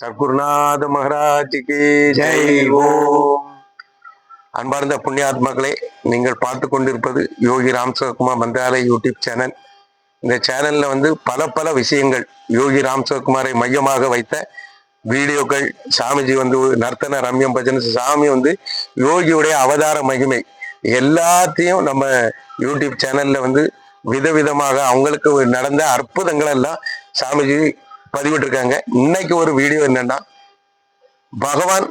சர்க்குருநாத மகாராஜுக்கு ஜெய். ஓம் அன்பார்ந்த புண்ணியாத்மாக்களே நீங்கள் பார்த்து கொண்டிருப்பது யோகி ராம் சிவகுமார் மந்திராலய யூடியூப் சேனல். இந்த சேனல்ல வந்து பல பல விஷயங்கள் யோகி ராம் சிவகுமாரை மையமாக வைத்த வீடியோக்கள் சாமிஜி வந்து நர்த்தன ரம்யம் பஜன சாமி வந்து யோகியுடைய அவதார மகிமை. எல்லாத்தையும் நம்ம யூடியூப் சேனல்ல வந்து விதவிதமாக அவங்களுக்கு நடந்த அற்புதங்கள் எல்லாம் சாமிஜி பதிவிட்டிருக்காங்க. இன்னைக்கு ஒரு வீடியோ என்னன்னா பகவான்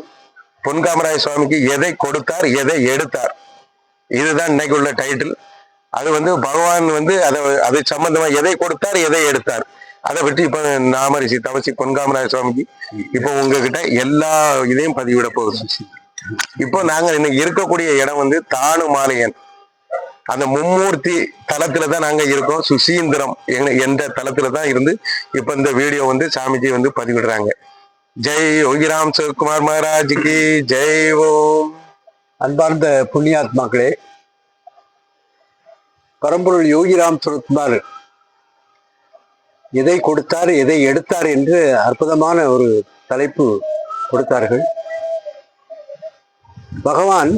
பொன்காமராய சுவாமிக்கு எதை கொடுத்தார் எதை எடுத்தார். இதுதான் இன்னைக்கு உள்ள டைட்டில் அது வந்து பகவான் வந்து அதை அது சம்பந்தமா எதை கொடுத்தார் எதை எடுத்தார். அதை பற்றி இப்ப நாமரிசி தவசி பொன்காமராய சுவாமிக்கு இப்போ உங்ககிட்ட எல்லா இதையும் பதிவிட போகுது. இப்போ நாங்க இன்னைக்கு இருக்கக்கூடிய இடம் வந்து தானு மாலையன் அந்த மும்மூர்த்தி தளத்துல தான் நாங்க இருக்கோம். சுசீந்திரம் எங்க- என்ற தலத்துல தான் இருந்து இப்ப இந்த வீடியோ வந்து சாமிஜி வந்து பதிவிடுறாங்க. ஜெய் யோகிராம் சிவகுமார் மகாராஜுக்கு ஜெய் ஓம். அன்பார்ந்த புண்ணியாத்மாக்களே பரம்பொருள் யோகிராம் சுரத்குமார் எதை கொடுத்தார் எதை எடுத்தார் என்று அற்புதமான ஒரு தலைப்பு கொடுத்தார்கள். பகவான்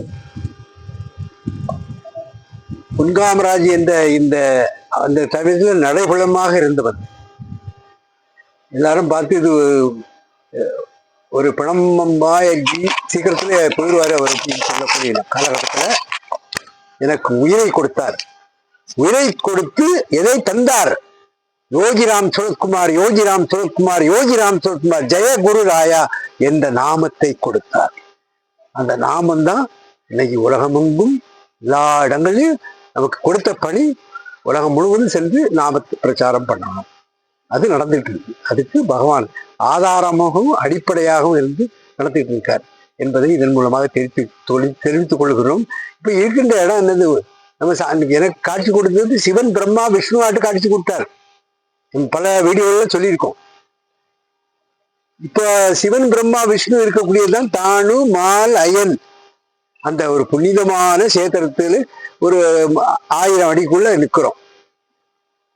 புன்காமராஜ் என்ற இந்த அந்த சமயத்தில் நடைபுலமாக இருந்தவன் எல்லாரும் பார்த்து இது ஒரு பிணம்பாய் சீக்கிரத்துல போயிடுவார் அவர் அப்படின்னு சொல்லக்கூடிய காலகட்டத்தில். எனக்கு உயிரை கொடுத்தார். உயிரை கொடுத்து எதை தந்தார்? யோகிராம் சுரத்குமார் யோகிராம் சுரத்குமார் யோகிராம் சுரத்குமார் ஜெய குரு ராயா என்ற நாமத்தை கொடுத்தார். அந்த நாமம் தான் இன்னைக்கு உலகமெங்கும் எல்லா இடங்களிலும் நமக்கு கொடுத்த பணி உலகம் முழுவதும் சென்று நாம பிரச்சாரம் பண்ணணும். அது நடந்துட்டு இருக்கு. அதுக்கு பகவான் ஆதாரமாகவும் அடிப்படையாகவும் இருந்து நடத்திட்டு இருக்கார் என்பதை இதன் மூலமாக தெரிவித்து தொழில் தெரிவித்துக் கொள்கிறோம். இப்ப இருக்கின்ற இடம் என்னது? நம்ம எனக்கு காட்சி கொடுத்தது சிவன் பிரம்மா விஷ்ணு ஆட்டு காட்சி கொடுத்தார். பல வீடியோல சொல்லியிருக்கோம். இப்ப சிவன் பிரம்மா விஷ்ணு இருக்கக்கூடியதுதான் தானு மால் அயன். அந்த ஒரு புனிதமான சேத்திரத்தில் ஒரு ஆயிரம் அடிக்குள்ள நிற்கிறோம்.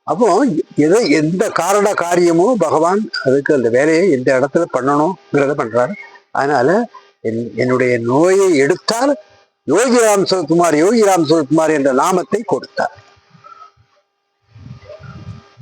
அப்போ எதை எந்த காரண காரியமோ பகவான் அதுக்கு அந்த வேலையை எந்த இடத்துல பண்ணணுங்கிறத பண்றாரு. அதனால என்- என்னுடைய நோயை எடுத்தால் யோகிராம் யோகி ராம் சிவகுமார் என்ற நாமத்தை கொடுத்தார்.